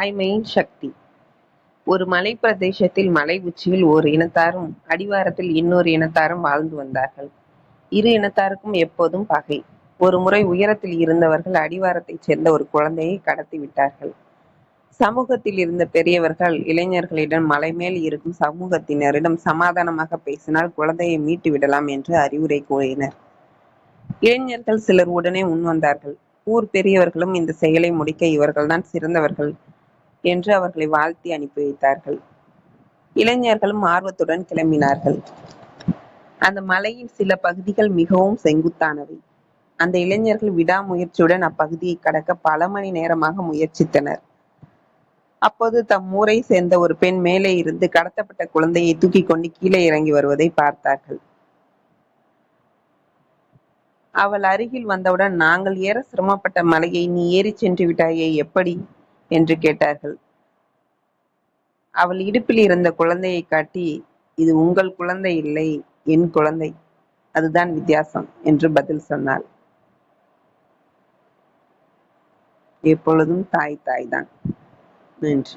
தாய்மையின் சக்தி ஒரு மலை பிரதேசத்தில் மலை உச்சியில் ஒரு இனத்தாரும் அடிவாரத்தில் இன்னொரு இனத்தாரும் வாழ்ந்து வந்தார்கள். இரு இனத்தாருக்கும் எப்போதும் பகை. ஒரு முறை உயரத்தில் இருந்தவர்கள் அடிவாரத்தைச் சேர்ந்த ஒரு குழந்தையை கடத்தி விட்டார்கள். சமூகத்தில் இருந்த பெரியவர்கள் இளைஞர்களிடம் மலை மேல் இருக்கும் சமூகத்தினரிடம் சமாதானமாக பேசினால் குழந்தையை மீட்டு விடலாம் என்று அறிவுரை கூறினர். இளைஞர்கள் சிலர் உடனே முன்வந்தார்கள். ஊர் பெரியவர்களும் இந்த செயலை முடிக்க இவர்கள்தான் சிறந்தவர்கள் என்று அவர்களை வாழ்த்தி அனுப்பி வைத்தார்கள். இளைஞர்களும் ஆர்வத்துடன் கிளம்பினார்கள். அந்த மலையின் சில பகுதிகள் மிகவும் செங்குத்தானவை. அந்த இளைஞர்கள் விடாமுயற்சியுடன் அப்பகுதியை கடக்க பல மணி நேரமாக முயற்சித்தனர். அப்போது தம் ஊரை சேர்ந்த ஒரு பெண் மேலே இருந்து கடத்தப்பட்ட குழந்தையை தூக்கிக் கொண்டு கீழே இறங்கி வருவதை பார்த்தார்கள். அவள் அருகில் வந்தவுடன் நாங்கள் ஏற சிரமப்பட்ட மலையை நீ ஏறிச் சென்று விட்டாயே எப்படி? என்று கேட்டார்கள். அவள் இடுப்பில் இருந்த குழந்தையை காட்டி இது உங்கள் குழந்தை இல்லை என் குழந்தை. அதுதான் வித்தியாசம் என்று பதில் சொன்னாள். எப்பொழுதும் தாய் தாய் தான் நன்றி.